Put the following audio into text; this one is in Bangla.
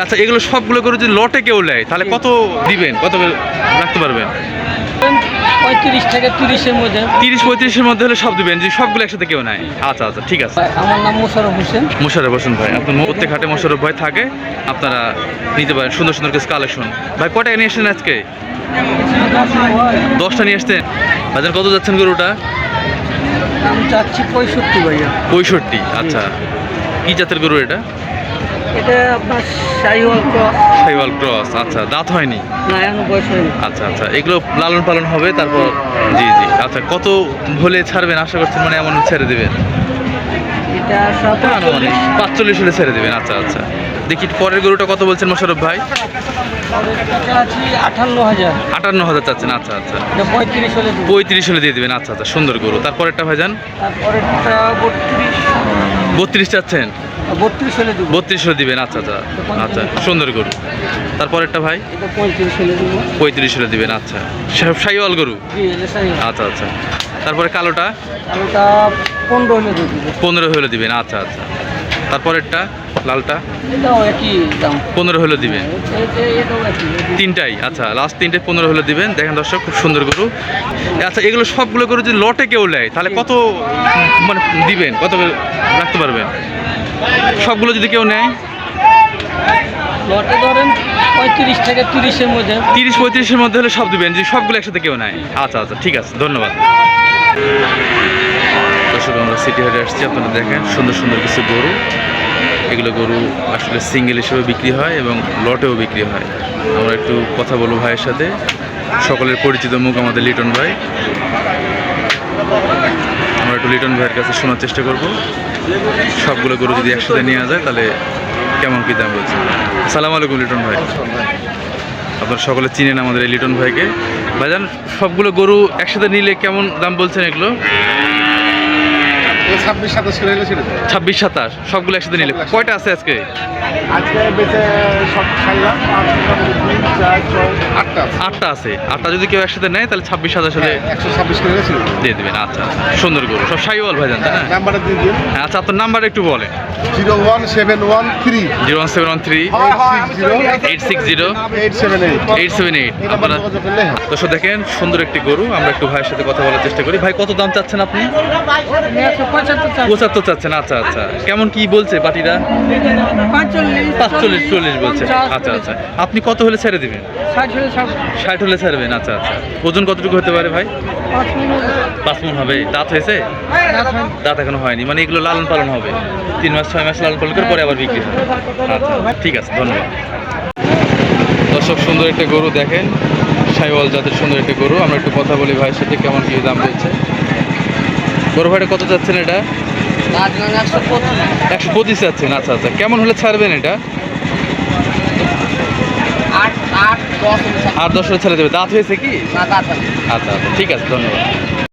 আচ্ছা এগুলো সবগুলো করে যদি লটে কেউ নেয় তাহলে কত দিবেন? কত রাখতে পারবেন? পঁয়ত্রিশ থেকে তিরিশের মধ্যে। তিরিশ পঁয়ত্রিশের মধ্যে হলে সব দিবেন যদি সবগুলো একসাথে কেউ আচ্ছা আচ্ছা ঠিক আছে। আমার নাম মোশারফ হোসেন। মোশারফ হোসেন ভাই আপনার প্রত্যেক হাটে মোশারফ ভাই থাকে আপনারা নিতে পারেন সুন্দর সুন্দর কিছু কালেকশন ভাই কটা নিয়ে এসেছেন আজকে? দশটা নিয়ে বাজার কত যাচ্ছেন গরুটা? আমি চাচ্ছি পঁয়ষট্টি ভাইয়া। পঁয়ষট্টি আচ্ছা। কি জাতের গরু এটা? এটা আপনার শাহিওয়াল ক্রস। সাইওয়াল ক্রস আচ্ছা দাঁত হয়নি? না এখনও বয়স হয়নি। আচ্ছা আচ্ছা এগুলো লালন পালন হবে তারপর জি জি আচ্ছা কত হলে ছাড়বেন? আশা করছেন মানে এমন ছেড়ে দেবেন। এটা মানে পাঁচচল্লিশ হলে ছেড়ে দেবেন আচ্ছা আচ্ছা। দেখি পরের গরুটা কত বলছেন মোশারফ ভাই? আটান্ন হাজার। আটান্ন হাজার চাচ্ছেন আচ্ছা আচ্ছা। পঁয়ত্রিশ হলে পঁয়ত্রিশ হলে দিয়ে দেবেন আচ্ছা আচ্ছা সুন্দর গরু। তারপরেরটা ভাইজান? তারপরে এটা বত্রিশ। বত্রিশ চাচ্ছেন? বত্রিশ হলে দেবো। বত্রিশ হলে দিবেন আচ্ছা আচ্ছা আচ্ছা সুন্দর গরু। তারপরেরটা ভাই? পঁয়ত্রিশ হলে দিবেন আচ্ছা। সাইওয়াল গরু? আচ্ছা আচ্ছা। তারপরে কালোটা? পনেরো হলে পনেরো হলে দিবেন আচ্ছা আচ্ছা। তারপরেরটা? লালটা? পনেরো হলে দিবেন? এটা তিনটাই? আচ্ছা লাস্ট তিনটে পনেরো হলে দিবেন। দেখেন দর্শক খুব সুন্দর গরু। আচ্ছা এগুলো সবগুলো গরু যদি লটে কেউ নেয় তাহলে কত মানে দিবেন? কত রাখতে পারবেন? সবগুলো যদি কেউ নেয়? লটে ধরেন পঁয়ত্রিশ থেকে তিরিশের মধ্যে। তিরিশ পঁয়ত্রিশের মধ্যে হলে সব দিবেন যদি সবগুলো একসাথে কেউ নেয়। আচ্ছা আচ্ছা ঠিক আছে ধন্যবাদ। দর্শক আমরা সিটি হাটে আসছি আপনারা দেখেন সুন্দর সুন্দর কিছু গরু। এগুলো গরু আসলে সিঙ্গেল হিসেবে বিক্রি হয় এবং লটেও বিক্রি হয়। আমরা একটু কথা বলব ভাইয়ের সাথে। সকলের পরিচিত মুখ আমাদের লিটন ভাই। আমরা একটু লিটন ভাইয়ের কাছে শোনার চেষ্টা করব। সবগুলো গরু যদি একসাথে নেওয়া যায় তাহলে কেমন কী দাম বলছে সালাম আলাইকুম লিটন ভাই। আপনারা সকলে চিনেন আমাদের এই লিটন ভাইকে। ভাইজান, সবগুলো গরু একসাথে নিলে কেমন দাম বলছেন এগুলো? ছাব্বিশ সাতাশ করে এলে ছেড়ে ছাব্বিশ সাতাশ সবগুলো একসাথে নিলে। কয়টা আছে আজকে? বেঁচে সব খাইলাম আটটা আছে। আটটা আছে। আটটা যদি কেউ একসাথে নেয় তাহলে ছাব্বিশ সাতাশ হলে একশো ছাব্বিশ করে দিয়ে দেবেন। আচ্ছা সুন্দর গরু। সব সাইওয়াল ভাইজান তাই না? নাম্বারটা দিয়ে দিন। হ্যাঁ, আচ্ছা আপনার নাম্বার একটু বলেন। Zero one seven one three. Zero one seven one three. Eight six zero. Eight seven eight. Seven আপনারা। দর্শক দেখেন সুন্দর একটি গরু। আমরা একটু ভাইয়ের সাথে কথা বলার চেষ্টা করি। ভাই কত দাম চাচ্ছেন আপনি? পঁচাত্তর চাচ্ছেন আচ্ছা আচ্ছা। কেমন কি বলছে পাটিরা পাঁচচল্লিশ চল্লিশ বলছে। আচ্ছা আচ্ছা। আপনি কত হলে ছেড়ে দিবেন? ষাট হলে ছাড়বেন আচ্ছা আচ্ছা। ওজন কতটুকু হতে পারে ভাই? পাঁচ মন হবে। দাঁত হয়েছে? দাঁত এখনও হয়নি। মানে এগুলো লালন পালন হবে। তিন মাস ছয় মাস লালন পালন করে পরে আবার বিক্রি হবে। আচ্ছা ঠিক আছে ধন্যবাদ। দর্শক সুন্দর একটা গরু দেখেন। সাইওয়াল জাতের সুন্দর একটা গরু। আমরা একটু কথা বলি ভাইয়ের সাথে কেমন কি দাম বলছে গরু ভাইটা কত চাচ্ছেন এটা? একশো পঁচিশ। চাচ্ছেন আচ্ছা আচ্ছা। কেমন হলে ছাড়বেন এটা? আট দশ হলে ছেড়ে দেবে। দাঁত হয়েছে কি? আচ্ছা আচ্ছা ঠিক আছে ধন্যবাদ।